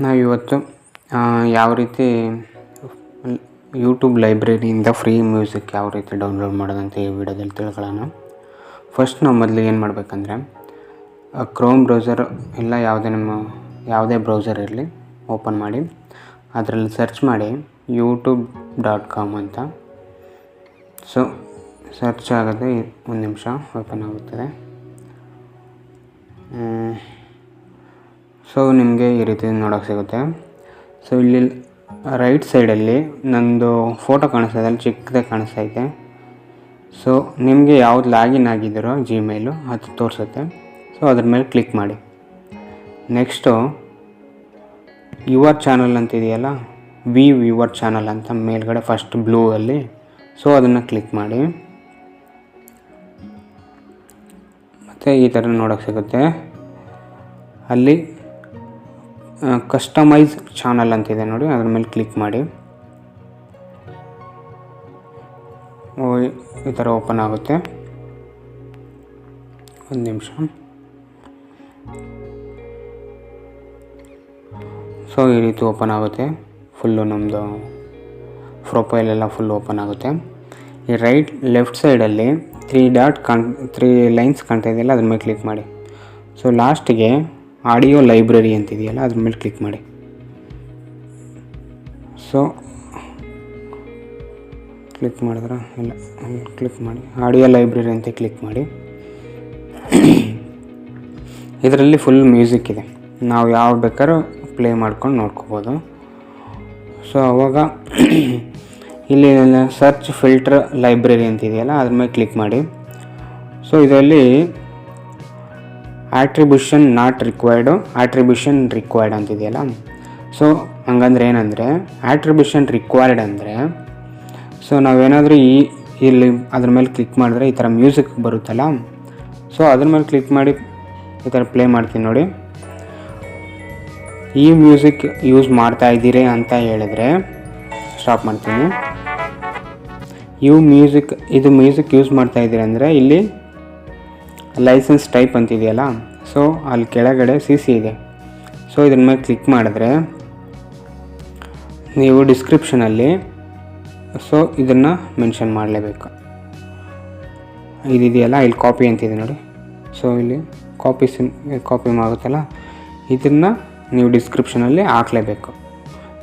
ನಾವಿವತ್ತು ಯಾವ ರೀತಿ ಯೂಟ್ಯೂಬ್ ಲೈಬ್ರರಿಯಿಂದ ಫ್ರೀ ಮ್ಯೂಸಿಕ್ ಯಾವ ರೀತಿ ಡೌನ್ಲೋಡ್ ಮಾಡೋದಂತ ಈ ವಿಡಿಯೋದಲ್ಲಿ ತಿಳ್ಕೊಳ್ಳೋಣ. ಫಸ್ಟ್ ನಾವು ಮೊದಲು ಏನು ಮಾಡಬೇಕಂದ್ರೆ ಕ್ರೋಮ್ ಬ್ರೌಸರ್ ಇಲ್ಲ, ಯಾವುದೇ ನಿಮ್ಮ, ಯಾವುದೇ ಬ್ರೌಸರ್ ಇರಲಿ ಓಪನ್ ಮಾಡಿ, ಅದರಲ್ಲಿ ಸರ್ಚ್ ಮಾಡಿ ಯೂಟ್ಯೂಬ್ ಡಾಟ್ ಕಾಮ್ ಅಂತ. ಸೊ ಸರ್ಚ್ ಆಗೋದು ಒಂದು ನಿಮಿಷ ಓಪನ್ ಆಗುತ್ತದೆ. ಸೊ ನಿಮಗೆ ಈ ರೀತಿ ನೋಡೋಕ್ಕೆ ಸಿಗುತ್ತೆ. ಸೊ ಇಲ್ಲಿ ರೈಟ್ ಸೈಡಲ್ಲಿ ನಂದು ಫೋಟೋ ಕಾಣಿಸ್ತದೆ ಅಲ್ಲಿ ಚಿಕ್ಕದಾಗಿ ಇದೆ. ಸೊ ನಿಮಗೆ ಯಾವ್ದು ಲಾಗಿನ್ ಆಗಿದ್ದೀರೋ ಜಿಮೇಲು ಅದು ತೋರಿಸುತ್ತೆ. ಸೊ ಅದ್ರ ಮೇಲೆ ಕ್ಲಿಕ್ ಮಾಡಿ. ನೆಕ್ಸ್ಟು ಯುವರ್ ಚಾನಲ್ ಅಂತ ಇದೆಯಲ್ಲ ವಿ ಯುವರ್ ಚಾನಲ್ ಅಂತ ಮೇಲ್ಗಡೆ ಫಸ್ಟ್ ಬ್ಲೂ ಅಲ್ಲಿ. ಸೊ ಅದನ್ನು ಕ್ಲಿಕ್ ಮಾಡಿ. ಮತ್ತು ಈ ಥರ ನೋಡೋಕ್ಕೆ ಸಿಗುತ್ತೆ. ಅಲ್ಲಿ ಕಸ್ಟಮೈಸ್ ಚಾನಲ್ ಅಂತಿದೆ ನೋಡಿ, ಅದ್ರ ಮೇಲೆ ಕ್ಲಿಕ್ ಮಾಡಿ. ಈ ಥರ ಓಪನ್ ಆಗುತ್ತೆ. ಒಂದು ನಿಮಿಷ. ಸೊ ಈ ರೀತಿ ಓಪನ್ ಆಗುತ್ತೆ. ಫುಲ್ಲು ನಮ್ಮದು ಪ್ರೊಫೈಲ್ ಎಲ್ಲ ಫುಲ್ ಓಪನ್ ಆಗುತ್ತೆ. ಈ ರೈಟ್ ಲೆಫ್ಟ್ ಸೈಡಲ್ಲಿ ತ್ರೀ ಡಾಟ್ ಕಾಣ್ ತ್ರೀ ಲೈನ್ಸ್ ಕಾಣ್ತಾ ಇದೆಯಲ್ಲ, ಅದ್ರ ಮೇಲೆ ಕ್ಲಿಕ್ ಮಾಡಿ. ಸೊ ಲಾಸ್ಟಿಗೆ ಆಡಿಯೋ ಲೈಬ್ರರಿ ಅಂತಿದೆಯಲ್ಲ, ಅದ್ರ ಮೇಲೆ ಕ್ಲಿಕ್ ಮಾಡಿ. ಸೊ ಕ್ಲಿಕ್ ಮಾಡಿದ್ರೆ? ಇಲ್ಲ ಕ್ಲಿಕ್ ಮಾಡಿ. ಆಡಿಯೋ ಲೈಬ್ರರಿ ಅಂತ ಕ್ಲಿಕ್ ಮಾಡಿ. ಇದರಲ್ಲಿ ಫುಲ್ ಮ್ಯೂಸಿಕ್ ಇದೆ. ನಾವು ಯಾವ ಬೇಕಾದ್ರೂ ಪ್ಲೇ ಮಾಡ್ಕೊಂಡು ನೋಡ್ಕೋಬೋದು. ಸೊ ಅವಾಗ ಇಲ್ಲಿ ಸರ್ಚ್ ಫಿಲ್ಟರ್ ಲೈಬ್ರರಿ ಅಂತಿದೆಯಲ್ಲ, ಅದ್ರ ಮೇಲೆ ಕ್ಲಿಕ್ ಮಾಡಿ. ಸೊ ಇದರಲ್ಲಿ attribution not required attribution required ಅಂತಿದೆಯಲ್ಲ? So ಹಂಗಂದ್ರೆ ಏನಂದರೆ ಆಟ್ರಿಬ್ಯೂಷನ್ ರಿಕ್ವೈರ್ಡ್ ಅಂದರೆ ಸೊ ನಾವೇನಾದರೂ ಈ, ಇಲ್ಲಿ ಅದ್ರ ಮೇಲೆ ಕ್ಲಿಕ್ ಮಾಡಿದ್ರೆ ಈ ಥರ ಮ್ಯೂಸಿಕ್ ಬರುತ್ತಲ್ಲ? ಸೊ ಅದ್ರ ಮೇಲೆ ಕ್ಲಿಕ್ ಮಾಡಿ ಈ ಥರ ಪ್ಲೇ ಮಾಡ್ತೀನಿ ನೋಡಿ. ಈ ಮ್ಯೂಸಿಕ್ ಯೂಸ್ ಮಾಡ್ತಾ ಇದ್ದೀರಿ ಅಂತ ಹೇಳಿದ್ರೆ ಸ್ಟಾಪ್ ಮಾಡ್ತೀನಿ. ಇವು ಮ್ಯೂಸಿಕ್ ಇದು ಮ್ಯೂಸಿಕ್ ಯೂಸ್ ಮಾಡ್ತಾ ಇದ್ದೀರಿ ಅಂದರೆ ಇಲ್ಲಿ ಲೈಸೆನ್ಸ್ ಟೈಪ್ ಅಂತಿದೆಯಲ್ಲ ಸೊ ಅಲ್ಲಿ ಕೆಳಗಡೆ ಸಿ ಸಿ ಇದೆ. ಸೊ ಇದನ್ನ ಮೇಲೆ ಕ್ಲಿಕ್ ಮಾಡಿದ್ರೆ ನೀವು ಡಿಸ್ಕ್ರಿಪ್ಷನಲ್ಲಿ ಸೊ ಇದನ್ನು ಮೆನ್ಷನ್ ಮಾಡಲೇಬೇಕು. ಇದಿದೆಯಲ್ಲ, ಇಲ್ಲಿ ಕಾಪಿ ಅಂತಿದೆ ನೋಡಿ. ಸೊ ಇಲ್ಲಿ ಕಾಪಿ ಸಿಮ್ ಕಾಪಿ ಆಗುತ್ತಲ್ಲ ಇದನ್ನು ನೀವು ಡಿಸ್ಕ್ರಿಪ್ಷನಲ್ಲಿ ಹಾಕಲೇಬೇಕು.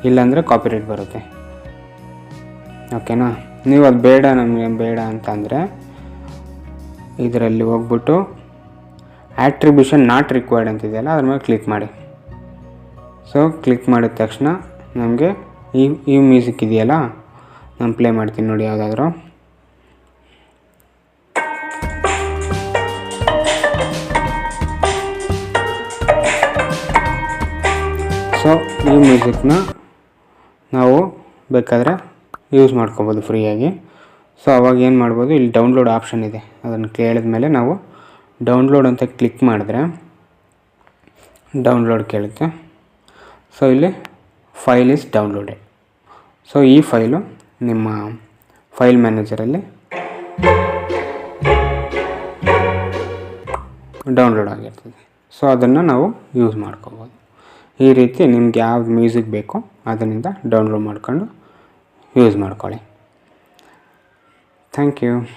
ಇಲ್ಲಾಂದರೆ ಕಾಪಿ ರೇಟ್ ಬರುತ್ತೆ ಓಕೆನಾ ನೀವು ಅದು ಬೇಡ, ನಮಗೆ ಬೇಡ ಅಂತಂದರೆ ಇದರಲ್ಲಿ ಹೋಗ್ಬಿಟ್ಟು ಆಟ್ರಿಬ್ಯೂಷನ್ ನಾಟ್ ರಿಕ್ವೈರ್ಡ್ ಅಂತಿದೆಯಲ್ಲ, ಅದ್ರ ಮೇಲೆ ಕ್ಲಿಕ್ ಮಾಡಿ. ಸೊ ಕ್ಲಿಕ್ ಮಾಡಿದ ತಕ್ಷಣ ನಮಗೆ ಈ ಈ ಮ್ಯೂಸಿಕ್ ಇದೆಯಲ್ಲ, ನಾನು ಪ್ಲೇ ಮಾಡ್ತೀನಿ ನೋಡಿ ಯಾವುದಾದ್ರೂ. ಸೊ ಈ ಮ್ಯೂಸಿಕ್ನ ನಾವು ಬೇಕಾದರೆ ಯೂಸ್ ಮಾಡ್ಕೋಬೋದು ಫ್ರೀಯಾಗಿ ಸೊ ಅವಾಗ ಏನು ಮಾಡ್ಬೋದು? ಇಲ್ಲಿ ಡೌನ್ಲೋಡ್ ಆಪ್ಷನ್ ಇದೆ. ಅದನ್ನು ಕೇಳಿದ ಮೇಲೆ ನಾವು ಡೌನ್ಲೋಡ್ ಅಂತ ಕ್ಲಿಕ್ ಮಾಡಿದ್ರೆ ಡೌನ್ಲೋಡ್ ಕೇಳುತ್ತೆ. ಸೊ ಇಲ್ಲಿ ಫೈಲ್ ಇಸ್ ಡೌನ್ಲೋಡೆಡ್ ಸೊ ಈ ಫೈಲು ನಿಮ್ಮ ಫೈಲ್ ಮ್ಯಾನೇಜರಲ್ಲಿ ಡೌನ್ಲೋಡ್ ಆಗಿರ್ತದೆ. ಸೊ ಅದನ್ನು ನಾವು ಯೂಸ್ ಮಾಡ್ಕೋಬೋದು. ಈ ರೀತಿ ನಿಮ್ಗೆ ಯಾವ್ದು ಮ್ಯೂಸಿಕ್ ಬೇಕೋ ಅದರಿಂದ ಡೌನ್ಲೋಡ್ ಮಾಡ್ಕೊಂಡು ಯೂಸ್ ಮಾಡ್ಕೊಳ್ಳಿ. Thank you.